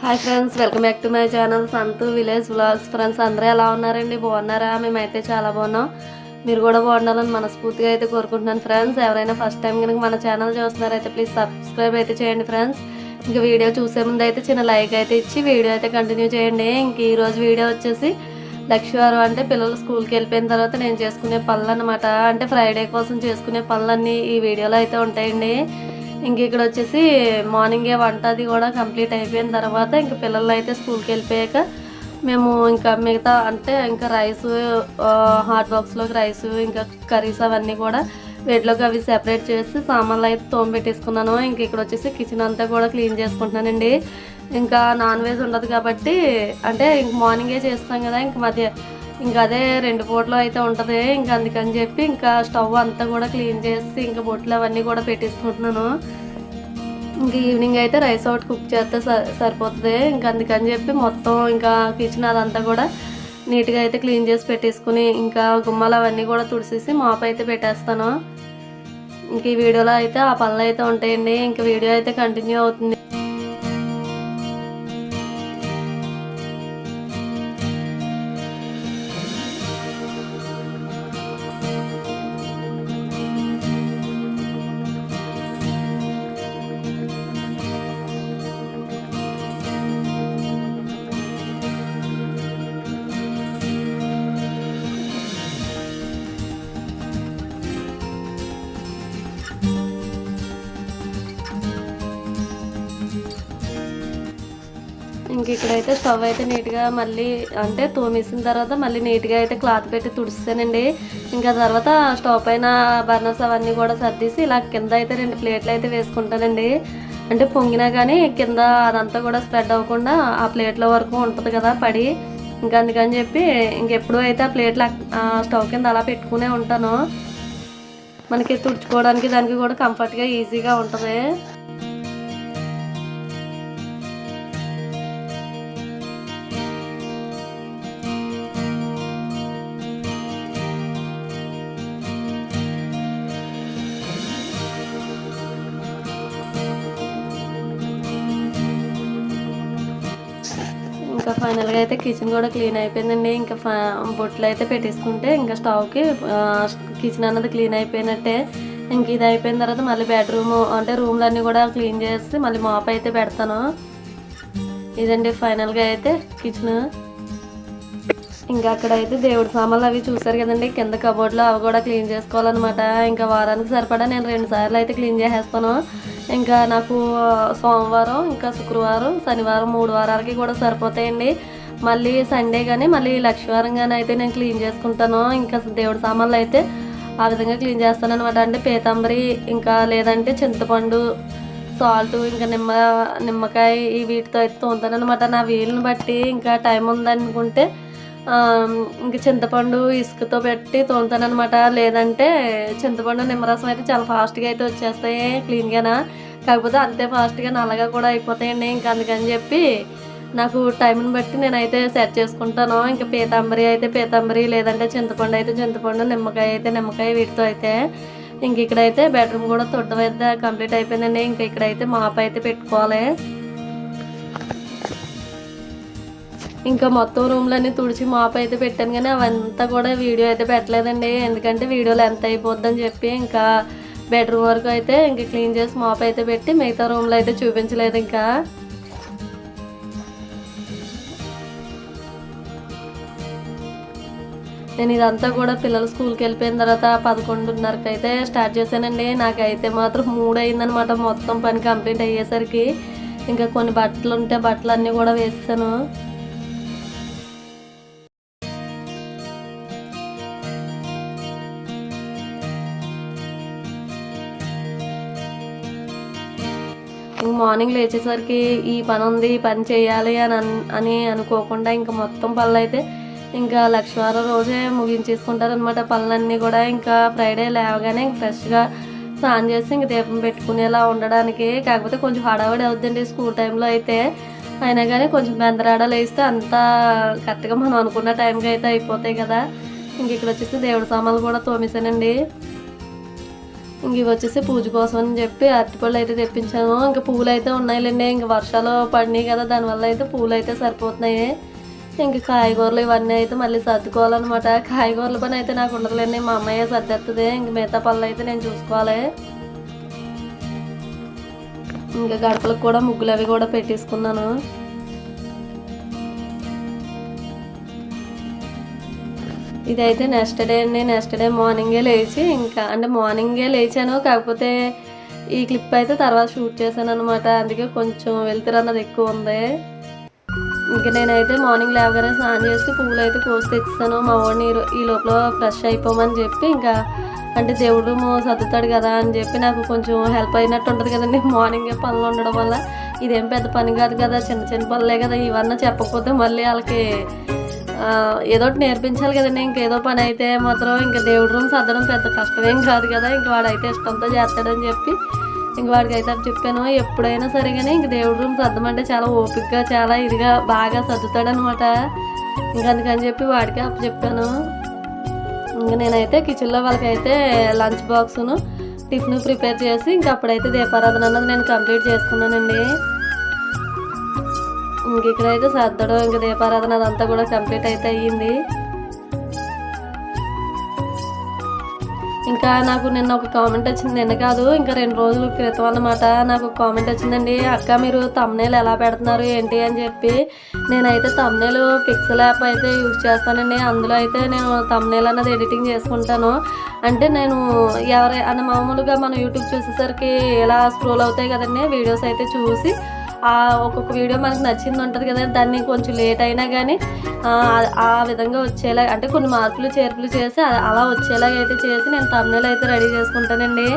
Hi friends welcome back to my channel Santhu village vlogs friends అందరూ ఎలా ఉన్నారండి? బాగున్నారా? మేమైతే చాలా బాగున్నాం. మీరు కూడా బాగుండాలని మనస్ఫూర్తిగా అయితే కోరుకుంటున్నాను ఫ్రెండ్స్ ఎవరైనా ఫస్ట్ టైం కనుక మన ఛానల్ చూస్తున్నారైతే ప్లీజ్ సబ్స్క్రైబ్ అయితే చేయండి ఫ్రెండ్స్ ఇంకా వీడియో చూసే ముందు అయితే చిన్న లైక్ అయితే ఇచ్చి వీడియో అయితే కంటిన్యూ చేయండి. ఇంక ఈరోజు వీడియో వచ్చేసి లక్ష్మీవారం అంటే పిల్లలు స్కూల్కి వెళ్ళిపోయిన తర్వాత నేను చేసుకునే పనులు అనమాట అంటే ఫ్రైడే కోసం చేసుకునే పనులన్నీ ఈ వీడియోలో అయితే ఉంటాయండి. ఇంక ఇక్కడ వచ్చేసి మార్నింగే వంట అది కూడా కంప్లీట్ అయిపోయిన తర్వాత ఇంక పిల్లలు అయితే స్కూల్కి వెళ్ళిపోయాక మేము ఇంకా మిగతా అంటే ఇంకా రైస్ హాట్ బాక్స్లోకి రైస్ ఇంకా కర్రీస్ అవన్నీ కూడా వేటిలోకి అవి సెపరేట్ చేసి సామాన్లు అయితే తోమబెట్టేసుకున్నాను ఇంక ఇక్కడ వచ్చేసి కిచెన్ అంతా కూడా క్లీన్ చేసుకుంటున్నానండి. ఇంకా నాన్ వెజ్ ఉండదు కాబట్టి అంటే ఇంక మార్నింగే చేస్తాం కదా ఇంక మధ్య ఇంకా అదే రెండు పూటలు అయితే ఉంటుంది. ఇంకా అందుకని చెప్పి ఇంకా స్టవ్ అంతా కూడా క్లీన్ చేసి ఇంకా బొట్లు అవన్నీ కూడా పెట్టేసుకుంటున్నాను. ఇంకా ఈవినింగ్ అయితే రైస్ ఒకటి కుక్ చేస్తే స- సరిపోతుంది. ఇంకా అందుకని చెప్పి మొత్తం ఇంకా కిచెన్ అదంతా కూడా నీట్గా అయితే క్లీన్ చేసి పెట్టేసుకుని ఇంకా గుమ్మాలు అవన్నీ కూడా తుడిసేసి మాప్ అయితే పెట్టేస్తాను. ఇంక ఈ వీడియోలో అయితే ఆ పనులు అయితే ఉంటాయండి. ఇంక వీడియో అయితే కంటిన్యూ అవుతుంది. ఇంక ఇక్కడైతే స్టవ్ అయితే నీట్గా మళ్ళీ అంటే తోమేసిన తర్వాత మళ్ళీ నీట్గా అయితే క్లాత్ పెట్టి తుడుస్తానండి. ఇంకా తర్వాత స్టవ్ పైన బర్నర్స్ అవన్నీ కూడా సర్దీసి ఇలా కింద అయితే రెండు ప్లేట్లు అయితే వేసుకుంటానండి. అంటే పొంగినా కానీ కింద అదంతా కూడా స్ప్రెడ్ అవ్వకుండా ఆ ప్లేట్ల వరకు ఉంటుంది కదా పడి. ఇంకా అందుకని చెప్పి ఇంకెప్పుడు అయితే ఆ ప్లేట్లు స్టవ్ కింద అలా పెట్టుకునే ఉంటాను. మనకి తుడుచుకోవడానికి దానికి కూడా కంఫర్ట్గా ఈజీగా ఉంటుంది. ఇంకా ఫైనల్గా అయితే కిచెన్ కూడా క్లీన్ అయిపోయిందండి. ఇంకా బొట్లు అయితే పెట్టేసుకుంటే ఇంకా స్టవ్కి కిచెన్ అన్నది క్లీన్ అయిపోయినట్టే. ఇంక ఇది అయిపోయిన తర్వాత మళ్ళీ బెడ్రూమ్ అంటే రూమ్లన్నీ కూడా క్లీన్ చేసి మళ్ళీ మాప్ అయితే పెడతాను. ఇదండి ఫైనల్గా అయితే కిచెన్ ఇంకా అక్కడ అయితే దేవుడి సామాన్లు అవి చూసారు కదండి. కింద కబోర్డ్లో అవి కూడా క్లీన్ చేసుకోవాలన్నమాట. ఇంకా వారానికి సరిపడా నేను రెండు సార్లు అయితే క్లీన్ చేసేస్తాను. ఇంకా నాకు సోమవారం ఇంకా శుక్రవారం శనివారం మూడు వారాలకి కూడా సరిపోతాయండి. మళ్ళీ సండే కానీ మళ్ళీ లక్ష్మీవారం కానీ అయితే నేను క్లీన్ చేసుకుంటాను. ఇంకా దేవుడి సామాన్లు అయితే ఆ విధంగా క్లీన్ చేస్తాను అనమాట అంటే పీతాంబరి ఇంకా లేదంటే చింతపండు సాల్ట్ ఇంకా నిమ్మ నిమ్మకాయ ఈ వీటితో అయితే తోముతాను అనమాట నా వీలుని బట్టి ఇంకా టైం ఉందనుకుంటే ఇంక చింతపండు ఇసుకతో పెట్టి తోముతాను అనమాట లేదంటే చింతపండు నిమ్మరసం అయితే చాలా ఫాస్ట్గా అయితే వచ్చేస్తాయి క్లీన్గానా. కాకపోతే అంతే ఫాస్ట్గా నల్లగా కూడా అయిపోతాయండి. ఇంకా అందుకని చెప్పి నాకు టైంని బట్టి నేనైతే సెట్ చేసుకుంటాను. ఇంకా పీతాంబరి అయితే పీతాంబరి లేదంటే చింతపండు అయితే చింతపండు నిమ్మకాయ అయితే నిమ్మకాయ వీటితో అయితే ఇంక ఇక్కడైతే బెడ్రూమ్ కూడా తొట్టం అయితే కంప్లీట్ అయిపోయిందండి. ఇంకా ఇక్కడైతే మాప్ అయితే పెట్టుకోవాలి. ఇంకా మొత్తం రూమ్లన్నీ తుడిచి మాప్ అయితే పెట్టాను కానీ అవంతా కూడా వీడియో అయితే పెట్టలేదండి. ఎందుకంటే వీడియోలో ఎంత అయిపోద్దని చెప్పి ఇంకా బెడ్రూమ్ వరకు అయితే ఇంకా క్లీన్ చేసి మాప్ అయితే పెట్టి మిగతా రూమ్లో అయితే చూపించలేదు ఇంకా. నేను ఇదంతా కూడా పిల్లలు స్కూల్కి వెళ్ళిపోయిన తర్వాత పదకొండున్నరకు అయితే స్టార్ట్ చేశానండి. నాకైతే మాత్రం మూడు అయిందనమాట మొత్తం పని కంప్లీట్ అయ్యేసరికి. ఇంకా కొన్ని బట్టలు ఉంటే బట్టలు అన్నీ కూడా వేసాను ఇంక మార్నింగ్ లేచేసరికి ఈ పని ఉంది ఈ పని చేయాలి అని అని అనుకోకుండా ఇంకా మొత్తం పనులు అయితే ఇంకా లక్ష్మీవారం రోజే ముగించేసుకుంటారనమాట పనులన్నీ కూడా ఇంకా ఫ్రైడే లేవగానే ఇంక ఫ్రెష్గా స్నానం చేసి ఇంక దీపం పెట్టుకునేలా ఉండడానికి. కాకపోతే కొంచెం హడావిడి అవుతుందండి స్కూల్ టైంలో అయితే. అయినా కానీ కొంచెం బెందరాడలు వేస్తే అంతా కరెక్ట్గా మనం అనుకున్న టైంకి అయితే అయిపోతాయి కదా. ఇంక ఇక్కడ వచ్చేసి దేవుడి సామాన్లు కూడా తోమేశానండి. ఇంక ఇవి వచ్చేసి పూజ కోసం అని చెప్పి అరటిపళ్ళు అయితే తెప్పించాను. ఇంకా పూలు అయితే ఉన్నాయిలేండి. ఇంక వర్షాలు పడినాయి కదా దానివల్ల అయితే పూలు అయితే సరిపోతున్నాయి. ఇంక కాయగూరలు ఇవన్నీ అయితే మళ్ళీ సర్దుకోవాలన్నమాట. కాయగూరల పని అయితే నాకు ఉండదులేండి. మా అమ్మాయి సర్దేస్తుంది ఇంక మిగతా పళ్ళు అయితే నేను చూసుకోవాలి. ఇంకా గడపలకు కూడా ముగ్గులు అవి కూడా పెట్టేసుకున్నాను. ఇదైతే నెక్స్ట్ డే అండి. నెక్స్ట్ డే మార్నింగే లేచి ఇంకా అంటే మార్నింగే లేచాను. కాకపోతే ఈ క్లిప్ అయితే తర్వాత షూట్ చేశాను అనమాట అందుకే కొంచెం వెళ్తారు అన్నది ఎక్కువ ఉంది. ఇంకా నేనైతే మార్నింగ్ లేవగానే స్నానం చేసి పువ్వులు అయితే కోసి తెచ్చాను మా వాడిని ఈ లోపల ఫ్రెష్ అయిపోమని చెప్పి ఇంకా అంటే దేవుడు సర్దుతాడు కదా అని చెప్పి నాకు కొంచెం హెల్ప్ అయినట్టు ఉంటుంది కదండి మార్నింగే పనులు ఉండడం వల్ల. ఇదేం పెద్ద పని కాదు కదా చిన్న చిన్న పనులే కదా ఇవన్నీ చెప్పకపోతే మళ్ళీ వాళ్ళకి ఏదో ఒకటి నేర్పించాలి కదండి. ఇంకేదో పని అయితే మాత్రం ఇంకా దేవుడి రూమ్ సర్దడం పెద్ద కష్టమేం కాదు కదా. ఇంక వాడైతే ఇష్టంతో చేస్తాడని చెప్పి ఇంక వాడికి అయితే అది చెప్పాను. ఎప్పుడైనా సరే కానీ ఇంక దేవుడి రూమ్ సర్దమంటే చాలా ఓపికగా చాలా ఇదిగా బాగా సర్దుతాడనమాట ఇంకా అందుకని చెప్పి వాడికి అప్పు చెప్పాను ఇంకా నేనైతే కిచెన్లో వాళ్ళకైతే లంచ్ బాక్స్ను టిఫిన్ ప్రిపేర్ చేసి ఇంకా అప్పుడైతే దీపారాధన అన్నది నేను కంప్లీట్ చేసుకున్నానండి. ఇంక ఇక్కడైతే సర్దడం ఇంక దీపారాధన అదంతా కూడా కంప్లీట్ అయితే అయ్యింది. ఇంకా నాకు నిన్న ఒక కామెంట్ వచ్చింది నిన్న కాదు ఇంకా రెండు రోజుల క్రితం అన్నమాట. నాకు ఒక కామెంట్ వచ్చిందండి అక్క మీరు తమ్నేలు ఎలా పెడుతున్నారు ఏంటి? అని చెప్పి. నేనైతే తమ్నేలు పిక్సెల్ యాప్ అయితే యూజ్ చేస్తానండి. అందులో అయితే నేను తమ్నేల్ అన్నది ఎడిటింగ్ చేసుకుంటాను. అంటే నేను ఎవరై అన్న మామూలుగా మనం యూట్యూబ్ చూసేసరికి ఎలా స్క్రోల్ అవుతాయి కదండి వీడియోస్ అయితే చూసి ఒక్కొక్క వీడియో మనకు నచ్చింది ఉంటుంది కదా దాన్ని కొంచెం లేట్ అయినా కానీ ఆ విధంగా వచ్చేలా అంటే కొన్ని మార్పులు చేర్పులు చేసి అలా వచ్చేలాగా అయితే చేసి నేను తమ్నేలు అయితే రెడీ చేసుకుంటానండి.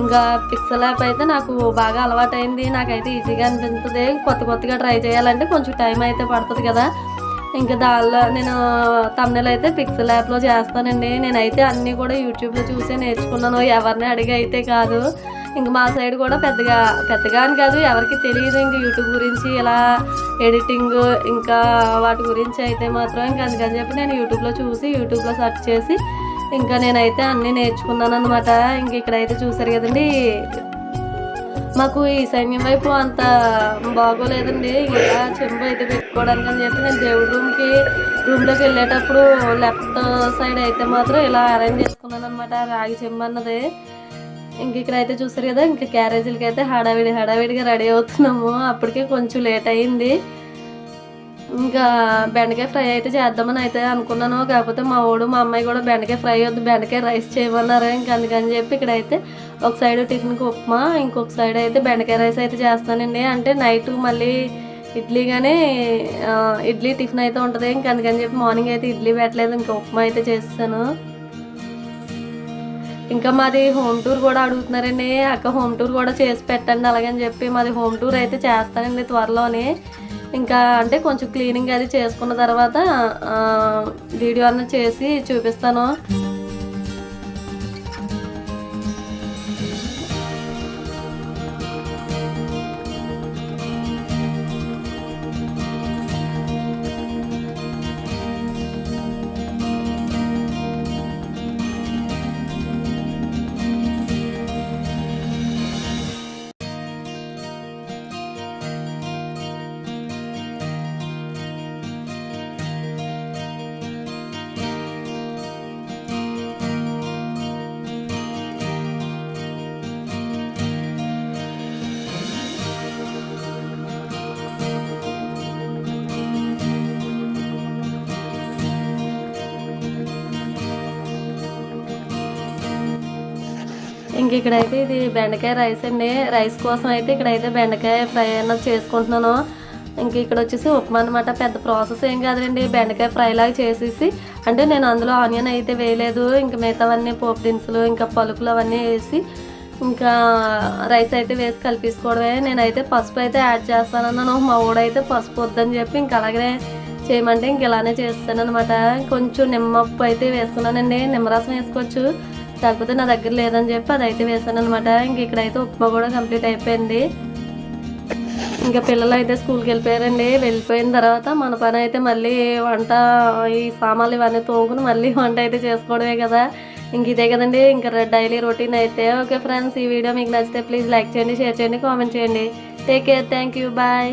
ఇంకా పిక్సెల్ యాప్ అయితే నాకు బాగా అలవాటైంది నాకైతే ఈజీగా అనిపిస్తుంది. కొత్త కొత్తగా ట్రై చేయాలంటే కొంచెం టైం అయితే పడుతుంది కదా. ఇంకా దానిలో నేను తమ్నెల్ అయితే పిక్సెల్ యాప్లో చేస్తానండి. నేనైతే అన్నీ కూడా యూట్యూబ్లో చూసే నేర్చుకున్నాను. ఎవరిని అడిగి అయితే కాదు. ఇంక మా సైడ్ కూడా పెద్దగా పెద్దగా అని కాదు ఎవరికి తెలియదు ఇంక యూట్యూబ్ గురించి ఇలా ఎడిటింగ్ ఇంకా వాటి గురించి అయితే మాత్రం ఇంకా అందుకని చెప్పి నేను యూట్యూబ్లో చూసి యూట్యూబ్లో సెర్చ్ చేసి ఇంకా నేనైతే అన్నీ నేర్చుకున్నాను అనమాట ఇంక ఇక్కడైతే చూసారు కదండి. మాకు ఈ సైన్యం వైపు అంత బాగోలేదండి. ఇలా చెంబు అయితే పెట్టుకోవడానికి అని చెప్పి నేను దేవుడి రూమ్కి రూమ్లోకి వెళ్ళేటప్పుడు లెఫ్ట్ సైడ్ అయితే మాత్రం ఇలా అరేంజ్ చేసుకున్నాను అనమాట రాగి చెంబు అన్నది. ఇంక ఇక్కడైతే చూస్తారు చూసారు కదా ఇంకా క్యారేజీలకి అయితే హడావిడి హడావిడిగా రెడీ అవుతున్నాము. అప్పటికే కొంచెం లేట్ అయింది ఇంకా బెండకాయ ఫ్రై అయితే చేద్దామని అయితే అనుకున్నాను. కాకపోతే మా వాడు మా అమ్మాయి కూడా బెండకాయ ఫ్రై వద్దు బెండకాయ రైస్ చేయమన్నారు. ఇంకా అందుకని చెప్పి ఇక్కడైతే ఒక సైడ్ టిఫిన్కి ఉప్మా ఇంకొక సైడ్ అయితే బెండకాయ రైస్ అయితే చేస్తానండి. అంటే నైట్ మళ్ళీ ఇడ్లీ కానీ ఇడ్లీ టిఫిన్ అయితే ఉంటుంది. ఇంకా అందుకని చెప్పి మార్నింగ్ అయితే ఇడ్లీ పెట్టలేదు ఇంకా ఉప్మా అయితే చేస్తాను. ఇంకా మాది హోమ్ టూర్ కూడా అడుగుతున్నారండి. అక్క హోమ్ టూర్ కూడా చేసి పెట్టండి అలాగని చెప్పి మాది హోమ్ టూర్ అయితే చేస్తానండి త్వరలోనే. ఇంకా అంటే కొంచెం క్లీనింగ్ అది చేసుకున్న తర్వాత వీడియో అన్న చేసి చూపిస్తాను. ఇంక ఇక్కడైతే ఇది బెండకాయ రైస్ అండి. రైస్ కోసం అయితే ఇక్కడైతే బెండకాయ ఫ్రై అన్నది చేసుకుంటున్నాను. ఇంక ఇక్కడ వచ్చేసి ఉప్మా అనమాట పెద్ద ప్రాసెస్ ఏం కాదండి బెండకాయ ఫ్రై లాగా చేసేసి అంటే నేను అందులో ఆనియన్ అయితే వేయలేదు. ఇంకా మిగతావన్నీ పోపు దినుసులు ఇంకా పలుకులు అవన్నీ వేసి ఇంకా రైస్ అయితే వేసి కలిపేసుకోవడమే. నేనైతే పసుపు అయితే యాడ్ చేస్తానన్నాను. మా ఊడైతే పసుపు వద్దని చెప్పి ఇంకా అలాగే చేయమంటే ఇంక ఇలానే చేస్తాను అనమాట కొంచెం నిమ్మప్పు అయితే వేసుకున్నానండి. నిమ్మరసం వేసుకోవచ్చు. కాకపోతే నా దగ్గర లేదని చెప్పి అది అయితే వేసాను అనమాట ఇంక ఇక్కడైతే ఉప్మా కూడా కంప్లీట్ అయిపోయింది. ఇంకా పిల్లలు అయితే స్కూల్కి వెళ్ళిపోయారండి. వెళ్ళిపోయిన తర్వాత మన పని అయితే మళ్ళీ వంట ఈ సామాన్లు ఇవన్నీ తోముకుని మళ్ళీ వంట అయితే చేసుకోవడమే కదా. ఇంక ఇదే కదండి ఇంకా డైలీ రొటీన్ అయితే. ఓకే ఫ్రెండ్స్ ఈ వీడియో మీకు నచ్చితే ప్లీజ్ లైక్ చేయండి షేర్ చేయండి కామెంట్ చేయండి. Take care thank you bye.